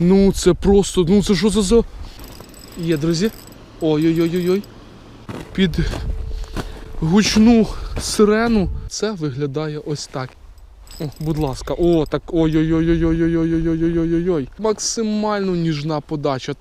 Ну це просто, ну це що це за. Є, друзі. Ой-ой-ой-ой. Під гучну сирену це виглядає ось так. О, будь ласка, о, так ой-ой-ой-ой-ой-ой-ой-ой-ой-ой-ой. Максимально ніжна подача.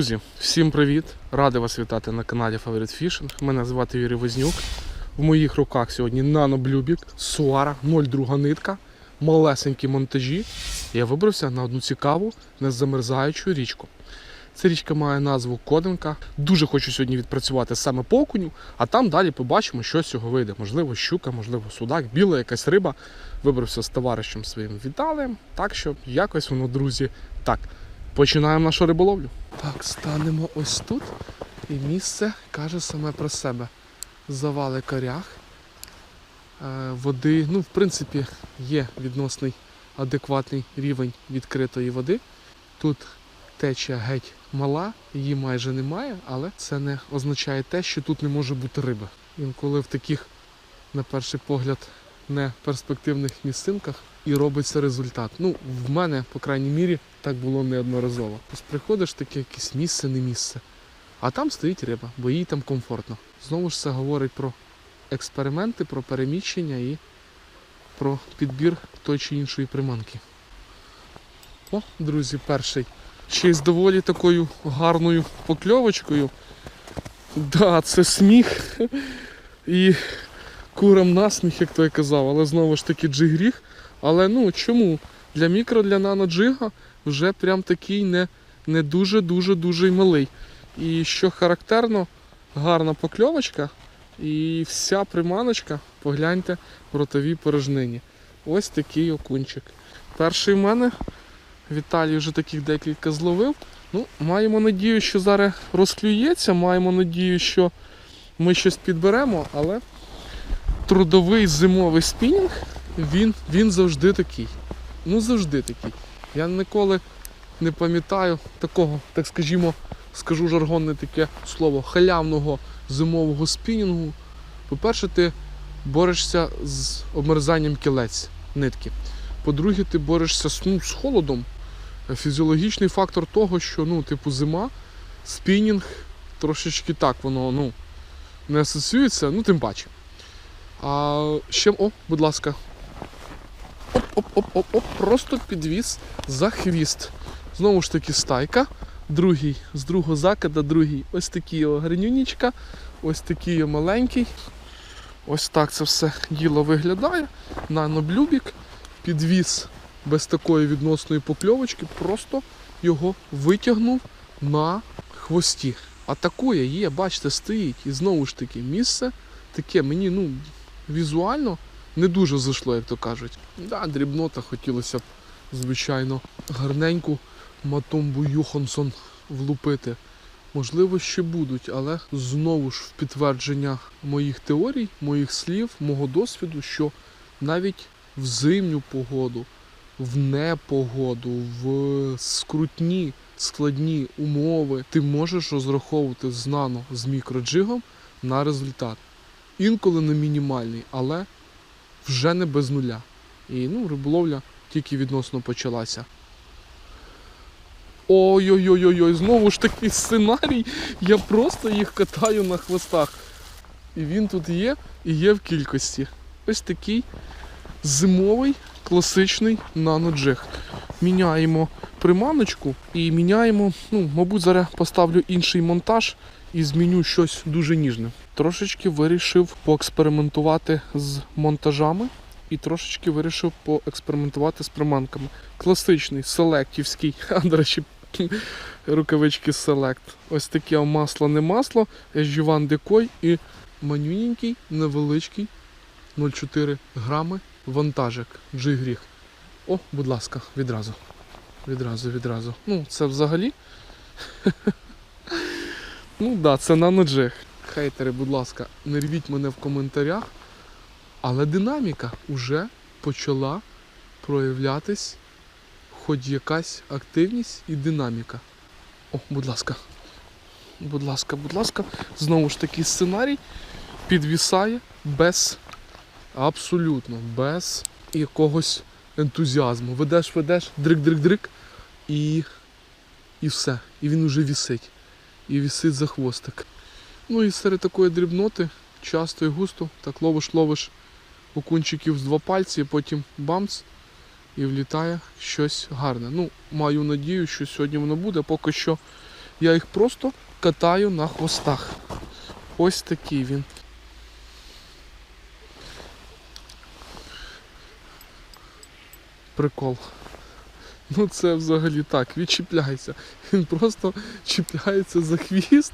Друзі, всім привіт! Радий вас вітати на каналі Favorite Fishing. Мене звати Юрій Вознюк. В моїх руках сьогодні наноблюбік, Суара, 0,2 нитка, малесенькі монтажі. Я вибрався на одну цікаву, незамерзаючу річку. Ця річка має назву Кодинка. Дуже хочу сьогодні відпрацювати саме по окуню, а там далі побачимо, що з цього вийде. Можливо, щука, можливо, судак, біла якась риба. Вибрався з товаришем своїм Віталієм. Так що якось воно, друзі, так. Починаємо нашу риболовлю. Так, станемо ось тут. І місце каже саме про себе. Завали коряг. Е, Води, ну, в принципі, є відносний адекватний рівень відкритої води. Тут течія геть мала, її майже немає, але це не означає те, що тут не може бути риби. Інколи в таких, на перший погляд, неперспективних місцинках і робиться результат. Ну, в мене, по крайній мірі, так було неодноразово. Тобто приходиш таке якесь місце, не місце, а там стоїть риба, бо їй там комфортно. Знову ж це говорить про експерименти, про переміщення і про підбір той чи іншої приманки. О, друзі, перший. Ще й з доволі такою гарною покльовочкою. Да, це сміх. І курам насміх, як той казав, але знову ж таки джигріх. Але ну чому? Для мікро, для наноджига вже прям такий не, не дуже-дуже дуже й малий. І що характерно, гарна покльовочка і вся приманочка, погляньте, в ротовій порожнині. Ось такий окунчик. Перший в мене. Віталій вже таких декілька зловив. Ну, маємо надію, що зараз розклюється, маємо надію, що ми щось підберемо, але трудовий зимовий спінінг, він, він завжди такий. Ну, завжди такий. Я ніколи не пам'ятаю такого, так скажімо, скажу жаргонне таке слово, халявного зимового спінінгу. По-перше, ти борешся з обмерзанням кілець нитки. По-друге, ти борешся ну, з холодом. Фізіологічний фактор того, що ну, типу, зима, спінінг трошечки так воно ну, не асоціюється, ну тим паче. А ще, о, будь ласка. Оп-оп-оп-оп-оп, просто підвіз за хвіст. Знову ж таки стайка. Другий, з другого закида, другий ось такий гринюнічка, ось такий маленький. Ось так це все діло виглядає. Наноблюбік, підвіз без такої відносної покльовочки, просто його витягнув на хвості. Атакує, є, бачите, стоїть. І знову ж таки, місце таке мені ну, візуально не дуже зайшло, як то кажуть. Да, дрібнота хотілося б, звичайно, гарненьку Матомбу Юхансон влупити. Можливо, ще будуть, але знову ж в підтвердження моїх теорій, моїх слів, мого досвіду, що навіть в зимню погоду, в непогоду, в скрутні, складні умови ти можеш розраховувати знано з мікроджигом на результат. Інколи не мінімальний, але вже не без нуля. І ну, риболовля тільки відносно почалася. Ой-ой-ой-ой, знову ж такий сценарій. Я просто їх катаю на хвостах. І він тут є і є в кількості. Ось такий зимовий класичний наноджиг. Міняємо приманочку і міняємо, ну, мабуть, зараз поставлю інший монтаж і зміню щось дуже ніжне. Трошечки вирішив поекспериментувати з монтажами. і трошечки вирішив поекспериментувати з приманками. Класичний, селектівський, а до речі, рукавички Select. Ось таке масло не масло, Ежіван Декой і манюненький, невеличкий 0,4 грами вантажик Джигріх. О, будь ласка, відразу. Відразу, відразу. Ну, це взагалі. ну так, да, це наноджиг. Хейтери, будь ласка, не рвіть мене в коментарях. Але динаміка вже почала проявлятись, хоч якась активність і динаміка. О, будь ласка. Будь ласка, будь ласка. Знову ж таки сценарій підвісає без абсолютно без якогось ентузіазму. Ведеш, ведеш, дрик-дрик-дрик, і, і все. І він уже вісить. І вісить за хвостик. Ну і серед такої дрібноти, часто і густо, так ловиш, ловиш окунчиків з два пальці, потім бамц, і влітає щось гарне. Ну, маю надію, що сьогодні воно буде. Поки що я їх просто катаю на хвостах. Ось такий він. Прикол. Ну це взагалі так, відчіпляється. Він просто чіпляється за хвіст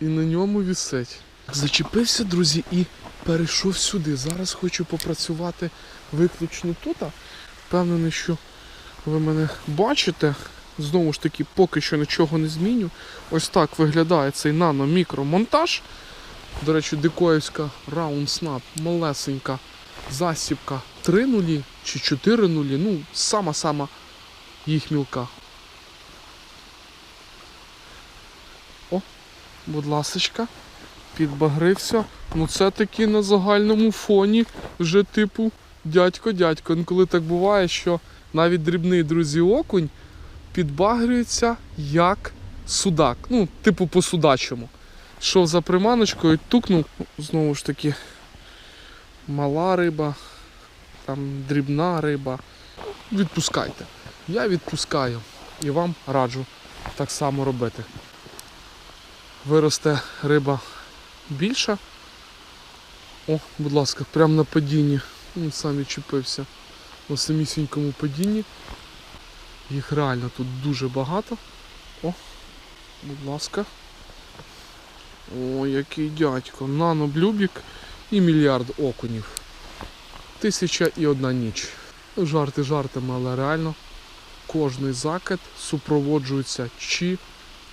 і на ньому вісить. Зачепився, друзі, і перейшов сюди. Зараз хочу попрацювати виключно тут. Впевнений, що ви мене бачите. Знову ж таки, поки що нічого не зміню. Ось так виглядає цей нано-мікромонтаж. До речі, дикоївська Snap, малесенька засібка 3 нулі чи 4 нулі. Ну, сама-сама їх мілка. Будь ласочка, підбагрився. Ну це таки на загальному фоні вже типу дядько-дядько. Інколи так буває, що навіть дрібний друзі окунь підбагрюється як судак. Ну, типу по судачому. Йшов за приманочкою, тукнув, знову ж таки, мала риба, там дрібна риба. Відпускайте. Я відпускаю і вам раджу так само робити. Виросте риба більша. О, будь ласка, прямо на падінні. Він сам відчепився на самісінькому падінні. Їх реально тут дуже багато. О, будь ласка. О, який дядько. Наноблюбік і мільярд окунів. Тисяча і одна ніч. Ну, Жарти жартами, але реально кожний закид супроводжується чи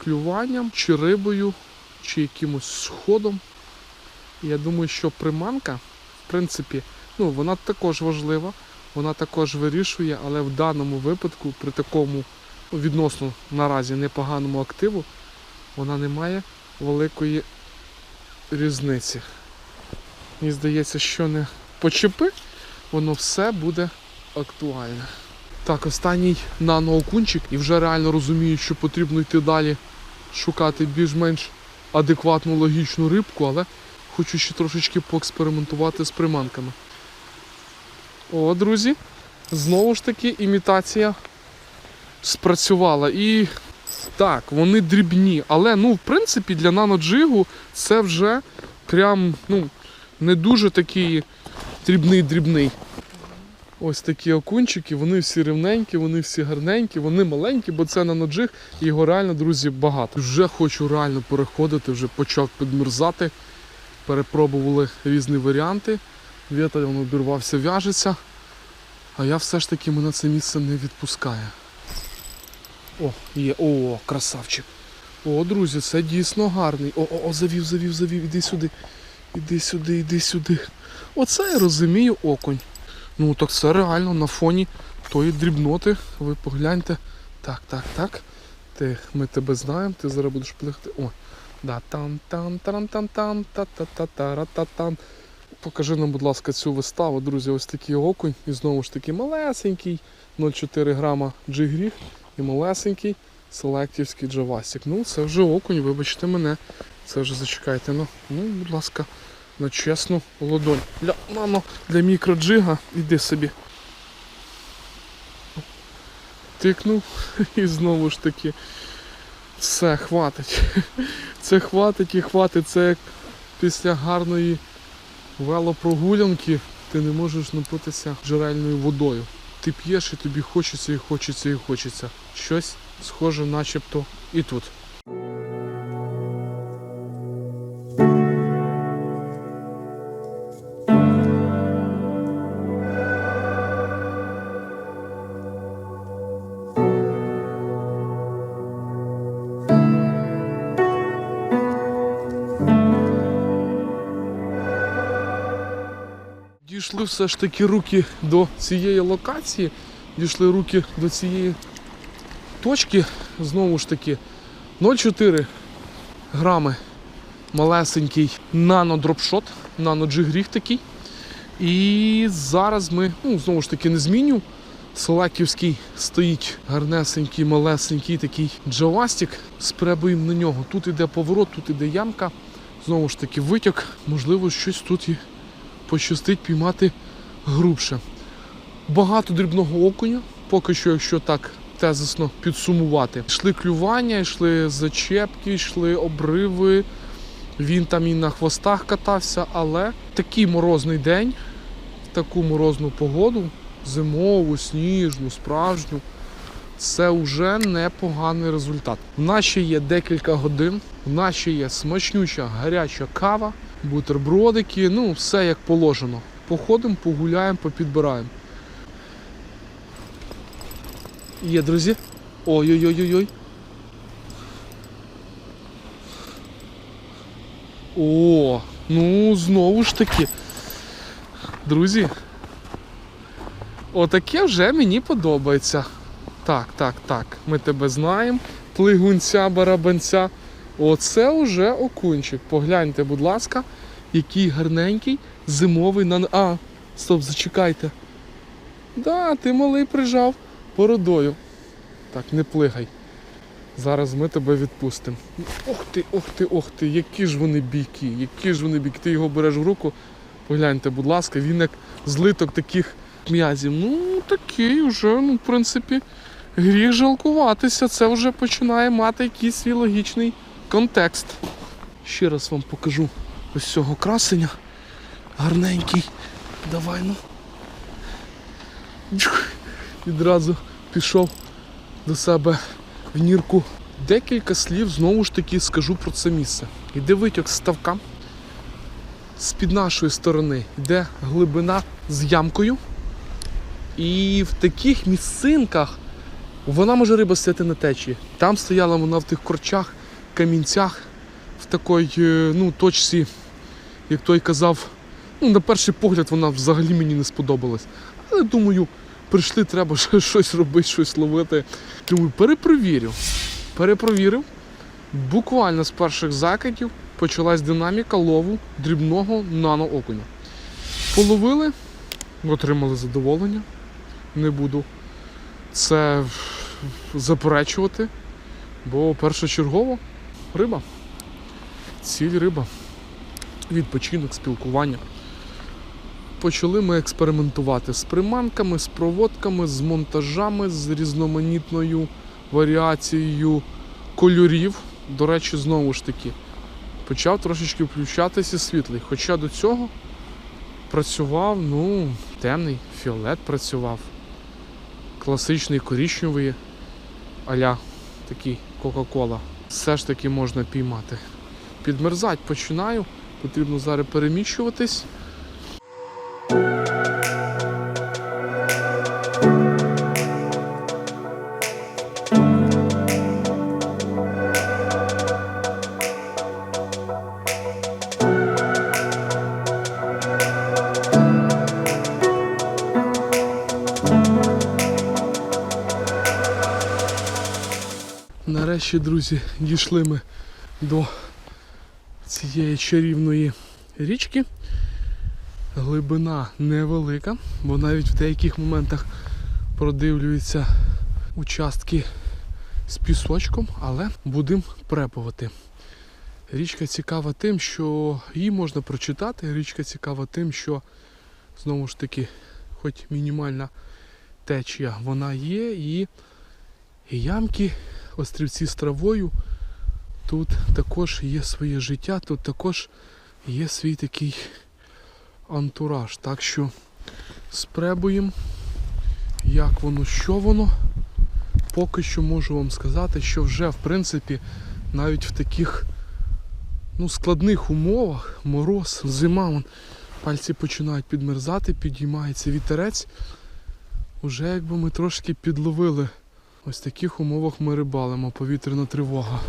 клюванням, чи рибою, чи якимось сходом. Я думаю, що приманка, в принципі, ну, вона також важлива, вона також вирішує, але в даному випадку, при такому відносно наразі непоганому активу, вона не має великої різниці. Мені здається, що не почепи, воно все буде актуальне. Так, останній наноокунчик, і вже реально розумію, що потрібно йти далі, шукати більш-менш адекватну логічну рибку, але хочу ще трошечки поекспериментувати з приманками. О, друзі, знову ж таки імітація спрацювала. І так, вони дрібні, але ну, в принципі для наноджигу це вже прям ну, не дуже такий дрібний-дрібний. Ось такі окунчики, вони всі рівненькі, вони всі гарненькі, вони маленькі, бо це наноджиг, і його реально, друзі, багато. Вже хочу реально переходити, вже почав підмерзати. Перепробували різні варіанти. Вітер він обірвався, в'яжеться. А я все ж таки мене це місце не відпускає. О, є, о, красавчик. О, друзі, це дійсно гарний. О, о, о, завів, завів, завів, іди сюди. Іди сюди, іди сюди. Оце я розумію окунь. Ну так це реально на фоні тої дрібноти. Ви погляньте. Так, так, так. Ти, ми тебе знаємо, ти зараз будеш плихти. О, да, там там тарам там там та та та та та там Покажи нам, будь ласка, цю виставу, друзі, ось такий окунь. І знову ж таки малесенький 0,4 грама джигріг і малесенький селектівський джавасік. Ну, це вже окунь, вибачте мене. Це вже зачекайте. Ну, ну будь ласка, на чесну ладонь. Для нано, для мікроджига, іди собі. Тикнув і знову ж таки все, хватить. Це хватить і хватить. Це як після гарної велопрогулянки ти не можеш напитися джерельною водою. Ти п'єш і тобі хочеться і хочеться і хочеться. Щось схоже, начебто, і тут. Все ж таки руки до цієї локації, дійшли руки до цієї точки. Знову ж таки 0,4 грами малесенький нано-дропшот, нано-джигріг такий. І зараз ми, ну, знову ж таки, не зміню. Селеківський стоїть гарнесенький, малесенький такий джавастик. Спребуємо на нього. Тут іде поворот, тут іде ямка. Знову ж таки, витяг. Можливо, щось тут і пощастить піймати грубше. Багато дрібного окуня, поки що, якщо так тезисно підсумувати. Йшли клювання, йшли зачепки, йшли обриви. Він там і на хвостах катався, але такий морозний день, в таку морозну погоду, зимову, сніжну, справжню, це вже непоганий результат. У нас ще є декілька годин, у нас ще є смачнюча гаряча кава, бутербродики, ну все як положено. Походимо, погуляємо, попідбираємо. Є, друзі. Ой-ой-ой-ой-ой. О, ну знову ж таки. Друзі. Отаке вже мені подобається. Так, так, так. Ми тебе знаємо. Плигунця, барабанця. Оце вже окунчик. Погляньте, будь ласка, який гарненький зимовий на. А, стоп, зачекайте. Да, ти малий прижав бородою. Так, не плигай. Зараз ми тебе відпустимо. Ох ти, ох ти, ох ти, які ж вони бійкі, які ж вони бійкі. Ти його береш в руку. Погляньте, будь ласка, він як злиток таких м'язів. Ну, такий вже, ну, в принципі, гріх жалкуватися. Це вже починає мати якийсь свій логічний контекст. Ще раз вам покажу ось цього красення. Гарненький. Давай ну. Відразу пішов до себе в нірку. Декілька слів знову ж таки скажу про це місце. Йде витяг з ставка. З-під нашої сторони йде глибина з ямкою. І в таких місцинках вона може риба стояти на течії. Там стояла вона в тих корчах, камінцях, в такій е, ну, точці, як той казав, ну, на перший погляд вона взагалі мені не сподобалась. Але думаю, прийшли, треба щось робити, щось ловити. Думаю, перепровірю. Перепровірив. Буквально з перших закидів почалась динаміка лову дрібного нано-окуня. Половили, отримали задоволення. Не буду це заперечувати, бо першочергово риба. Ціль риба. Відпочинок, спілкування. Почали ми експериментувати з приманками, з проводками, з монтажами, з різноманітною варіацією кольорів. До речі, знову ж таки, почав трошечки включатися світлий. Хоча до цього працював, ну, темний, фіолет працював, класичний коричневий аля такий Кока-Кола. Все ж таки можна піймати. Підмерзать починаю, потрібно зараз переміщуватись. Нарешті, друзі, дійшли ми до цієї чарівної річки. Глибина невелика, бо навіть в деяких моментах продивлюються участки з пісочком, але будемо препувати. Річка цікава тим, що її можна прочитати. Річка цікава тим, що знову ж таки, хоч мінімальна течія вона є, і ямки, острівці з травою. Тут також є своє життя, тут також є свій такий антураж. Так що спребуємо, як воно, що воно. Поки що можу вам сказати, що вже в принципі навіть в таких ну, складних умовах, мороз, зима, вон, пальці починають підмерзати, підіймається вітерець. Уже якби ми трошки підловили. Ось в таких умовах ми рибалимо, повітряна тривога.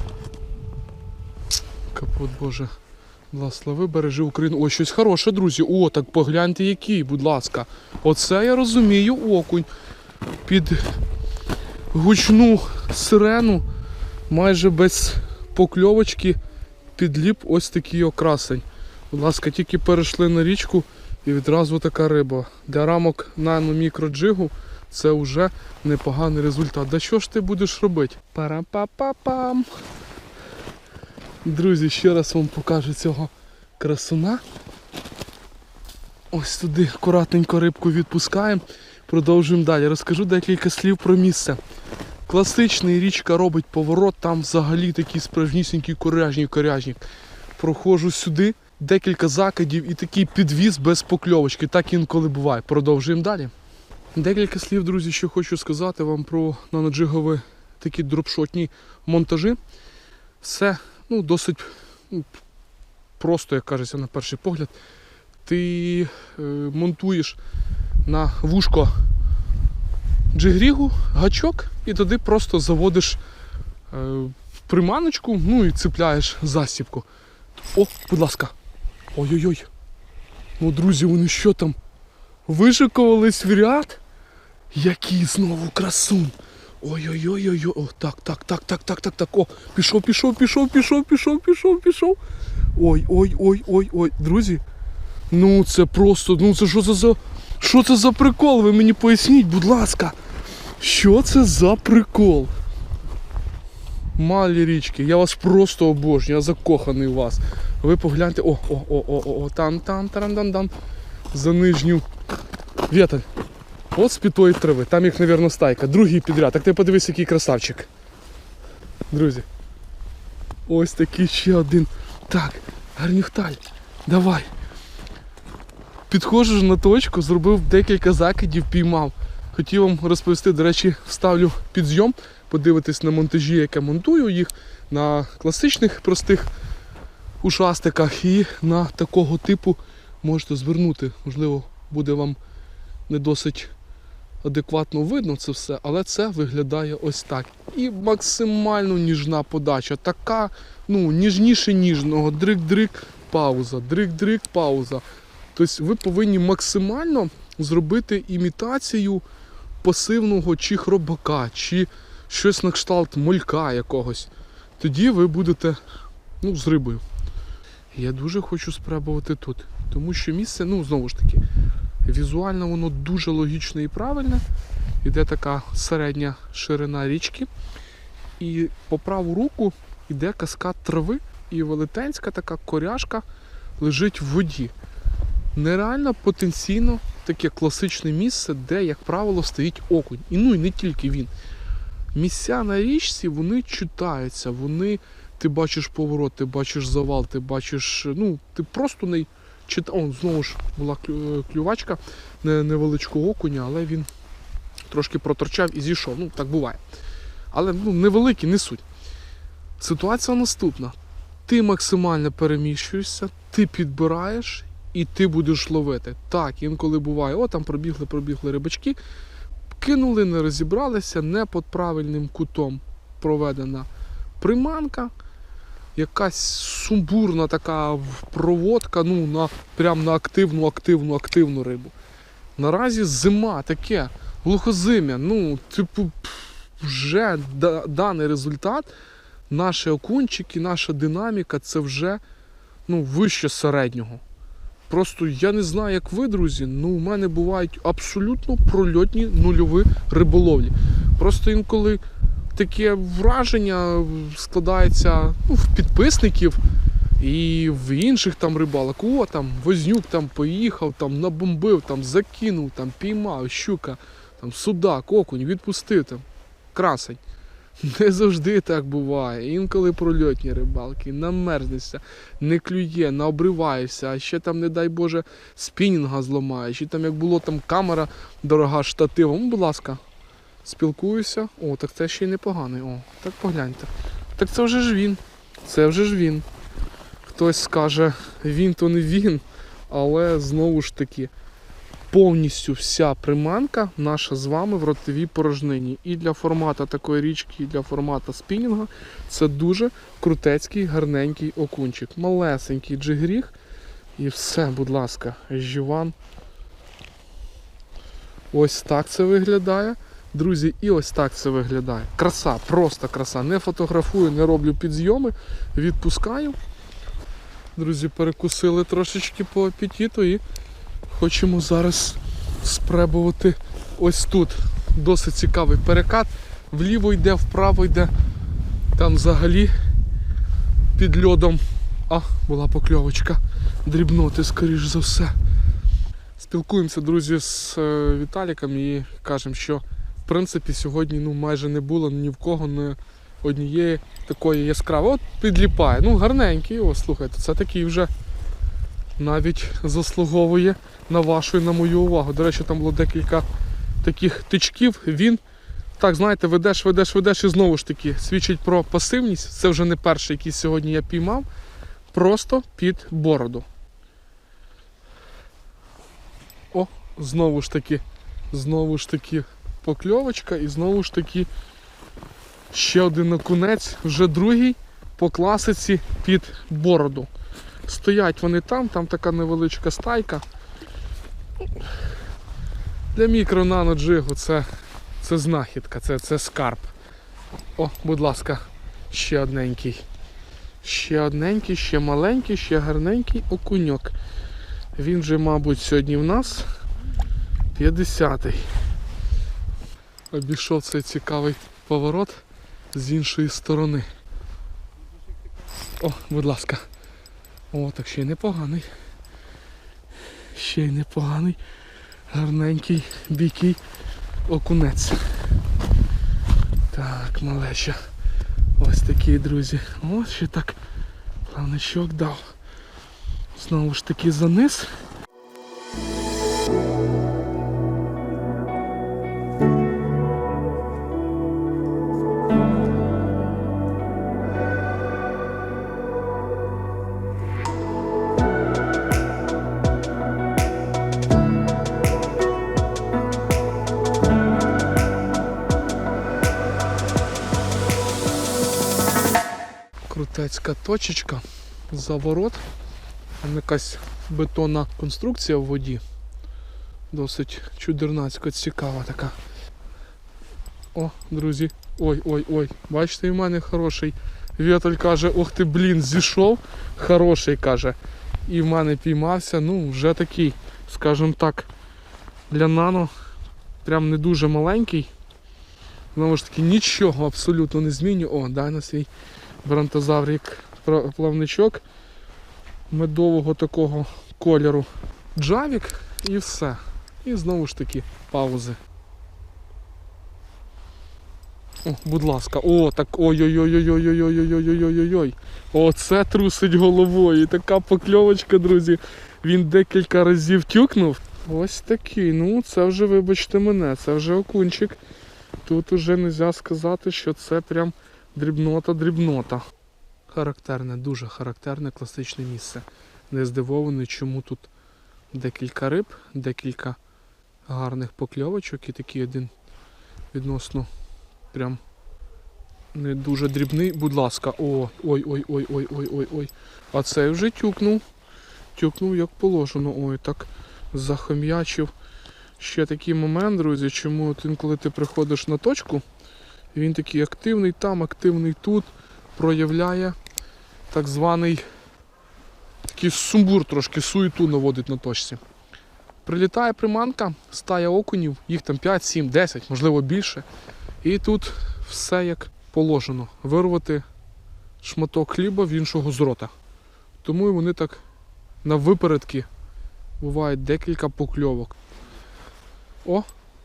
Капот Боже. Благослови, бережи Україну. О, щось хороше, друзі. О, так погляньте який, будь ласка. Оце я розумію окунь. Під гучну сирену, майже без покльовочки, підліп ось такий окрасень. Будь ласка, тільки перейшли на річку і відразу така риба. Для рамок нано мікроджигу це вже непоганий результат. Да що ж ти будеш робити? Пара-па-па-пам. Друзі, ще раз вам покажу цього красуна. Ось туди акуратненько рибку відпускаємо. Продовжуємо далі. Розкажу декілька слів про місце. Класичний річка робить поворот, там взагалі такий справжнісінький коряжній коряжник. Проходжу сюди, декілька закидів і такий підвіз без покльовочки. Так інколи буває. Продовжуємо далі. Декілька слів, друзі, що хочу сказати вам про наноджигові такі дропшотні монтажі. Все ну, досить ну, просто, як кажеться, на перший погляд. Ти е, монтуєш на вушко джигрігу, гачок, і туди просто заводиш е, приманочку, ну і цепляєш засібку. О, будь ласка. Ой-ой-ой. Ну, друзі, вони що там? Вишикувались в ряд? Який знову красун. Ой-ой-ой-ой. О, так, так, так, так, так, так, так. О, пішов, пішов, пішов, пішов, пішов, пішов, пішов. Ой, ой, ой, ой, ой. Друзі. Ну це просто, ну це що це за. Що це за прикол? Ви мені поясніть, будь ласка. Що це за прикол? Малі річки, я вас просто обожнюю, я закоханий у вас. Ви погляньте. О, о, о, о, о, о, там, там, тарам, там, там. За нижню. Вєтель. От з пітої трави. Там їх, мабуть, стайка. Другий підряд. Так ти подивись, який красавчик. Друзі. Ось такий ще один. Так, гарнюхталь. Давай. Підходжу на точку, зробив декілька закидів, піймав. Хотів вам розповісти, до речі, вставлю підзйом, подивитись на монтажі, яке монтую їх на класичних простих ушастиках і на такого типу можете звернути. Можливо, буде вам не досить адекватно видно це все, але це виглядає ось так. І максимально ніжна подача. Така, ну, ніжніше ніжного. Дрик-дрик, пауза, дрик-дрик, пауза. Тобто ви повинні максимально зробити імітацію пасивного чи хробака, чи щось на кшталт молька якогось. Тоді ви будете ну, з рибою. Я дуже хочу спробувати тут, тому що місце, ну знову ж таки, візуально воно дуже логічне і правильне. Іде така середня ширина річки. І по праву руку йде каскад трави, і велетенська така коряшка лежить в воді. Нереально потенційно таке класичне місце, де, як правило, стоїть окунь. І ну і не тільки він. Місця на річці вони читаються, вони. Ти бачиш поворот, ти бачиш завал, ти бачиш. Ну, ти просто не читав. О, знову ж була клювачка невеличкого окуня, але він трошки проторчав і зійшов. Ну, так буває. Але ну, невеликий, не суть. Ситуація наступна. Ти максимально переміщуєшся, ти підбираєш і ти будеш ловити. Так, інколи буває, о, там пробігли, пробігли рибачки, кинули, не розібралися, не під правильним кутом проведена приманка, якась сумбурна така проводка, ну, на, прям на активну, активну, активну рибу. Наразі зима таке, глухозим'я, ну, типу, вже да- даний результат, наші окунчики, наша динаміка це вже ну, вище середнього. Просто я не знаю, як ви, друзі, ну у мене бувають абсолютно прольотні нульові риболовлі. Просто інколи таке враження складається ну, в підписників і в інших там рибалок. О, там Вознюк там поїхав, там набомбив, там закинув, там піймав, щука, там судак, окунь, відпустив там. Красень. Не завжди так буває. Інколи прольотні рибалки, намерзнешся, не клює, наобриваєшся, а ще там, не дай Боже, спінінга зламаєш. І там як було там камера дорога штативом, будь ласка, спілкуюся. О, так це ще й непоганий. О, так погляньте. Так це вже ж він. Це вже ж він. Хтось скаже, він то не він, але знову ж таки, повністю вся приманка наша з вами в ротовій порожнині. І для формату такої річки, і для формату спінінга це дуже крутецький, гарненький окунчик. Малесенький джигріг. І все, будь ласка, жіван. Ось так це виглядає. Друзі, і ось так це виглядає. Краса, просто краса. Не фотографую, не роблю підзйоми, відпускаю. Друзі, перекусили трошечки по апетиту і хочемо зараз спробувати ось тут. Досить цікавий перекат. Вліво йде, вправо йде. Там взагалі під льодом. А, була покльовочка. Дрібноти, скоріш за все. Спілкуємося, друзі, з е, Віталіком і кажемо, що принципі сьогодні ну, майже не було ні в кого ні однієї такої яскравої. От підліпає. Ну, гарненький, о, слухайте, це такий вже навіть заслуговує на вашу і на мою увагу. До речі, там було декілька таких тичків. Він, так, знаєте, ведеш, ведеш, ведеш і знову ж таки свідчить про пасивність. Це вже не перший, який сьогодні я піймав. Просто під бороду. О, знову ж таки, знову ж таки покльовочка і знову ж таки ще один окунець, вже другий по класиці під бороду. Стоять вони там, там така невеличка стайка. Для мікро джигу це, це знахідка, це, це скарб. О, будь ласка, ще одненький. Ще одненький, ще маленький, ще гарненький окуньок. Він же, мабуть, сьогодні в нас 50-й. Обійшов цей цікавий поворот з іншої сторони. О, будь ласка. О, так ще й непоганий. Ще й непоганий. Гарненький, бійкий окунець. Так, малеча. Ось такі, друзі. Ось ще так плавничок дав. Знову ж таки заниз. Крутецька точечка, заворот. Там якась бетонна конструкція в воді. Досить чудернацько цікава така. О, друзі. Ой-ой-ой, бачите, в мене хороший. Віталь каже, ох ти, блін, зійшов. Хороший каже. І в мене піймався, ну, вже такий, скажімо так, для нано прям не дуже маленький. Знову ж таки, нічого абсолютно не змінює. О, дай на свій бронтозаврик плавничок медового такого кольору. Джавік і все. І знову ж таки паузи. О, будь ласка, о, так ой-ой-ой-ой-ой-ой-ой-ой-ой-ой-ой-ой. Оце трусить головою. І така покльовочка, друзі. Він декілька разів тюкнув. Ось такий. Ну, це вже, вибачте мене, це вже окунчик. Тут уже не можна сказати, що це прям дрібнота-дрібнота. Характерне, дуже характерне класичне місце. Не здивований, чому тут декілька риб, декілька гарних покльовочок і такий один відносно прям не дуже дрібний. Будь ласка, о, ой, ой, ой, ой, ой, ой, ой. А цей вже тюкнув. Тюкнув як положено. Ой, так захом'ячив. Ще такий момент, друзі, чому от інколи ти приходиш на точку, він такий активний там, активний тут, проявляє так званий такий сумбур трошки, суету наводить на точці. Прилітає приманка, стая окунів, їх там 5, 7, 10, можливо більше. І тут все як положено. Вирвати шматок хліба в іншого з рота. Тому і вони так на випередки бувають декілька покльовок. О,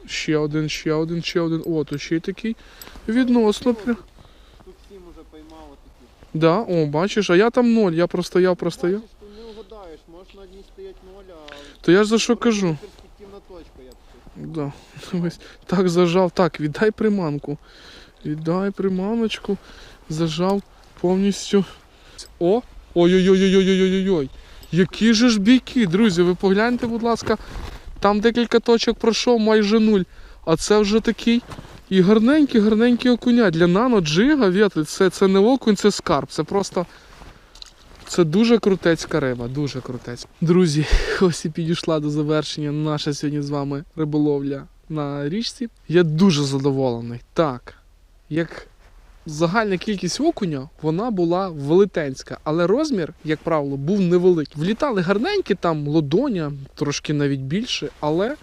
Ще один, ще один, ще один. О, то ще й такий відносно. Тут всім уже поймало такі. Да, о, бачиш, а я там ноль, я простояв, простояв. Бачиш, ти не угадаєш, можеш на одній стоять ноль, а То я ж за що кажу. перспективна точка, я б сказав. Да. Дивись, так зажав. Так, віддай приманку. Віддай приманочку. Зажав повністю. О! Ой-ой-ой-ой-ой-ой-ой-ой. Які же ж бійки, друзі, ви погляньте, будь ласка, там декілька точок пройшов, майже нуль. А це вже такий і гарненький, гарненький окуня. Для нано джига, вітри, це, це не окунь, це скарб. Це просто. Це дуже крутецька риба, дуже крутецька. Друзі, ось і підійшла до завершення наша сьогодні з вами риболовля на річці. Я дуже задоволений. Так, як загальна кількість окуня, вона була велетенська, але розмір, як правило, був невеликий. Влітали гарненькі, там лодоня, трошки навіть більше, але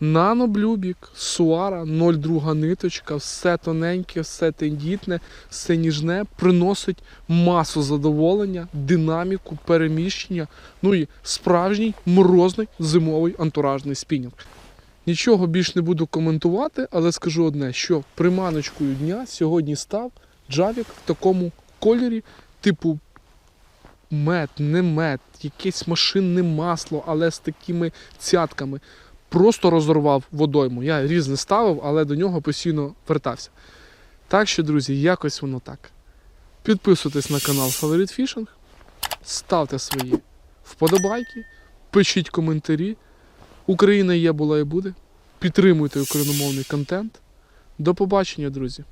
наноблюбік, суара, 0,2 ниточка, все тоненьке, все тендітне, все ніжне, приносить масу задоволення, динаміку, переміщення, ну і справжній морозний зимовий антуражний спінінг. Нічого більш не буду коментувати, але скажу одне, що приманочкою дня сьогодні став джавік в такому кольорі, типу мед, не мед, якесь машинне масло, але з такими цятками. Просто розорвав водойму. Я різне ставив, але до нього постійно вертався. Так що, друзі, якось воно так. Підписуйтесь на канал Favorite Fishing, ставте свої вподобайки, пишіть коментарі. Україна є, була і буде. Підтримуйте україномовний контент. До побачення, друзі!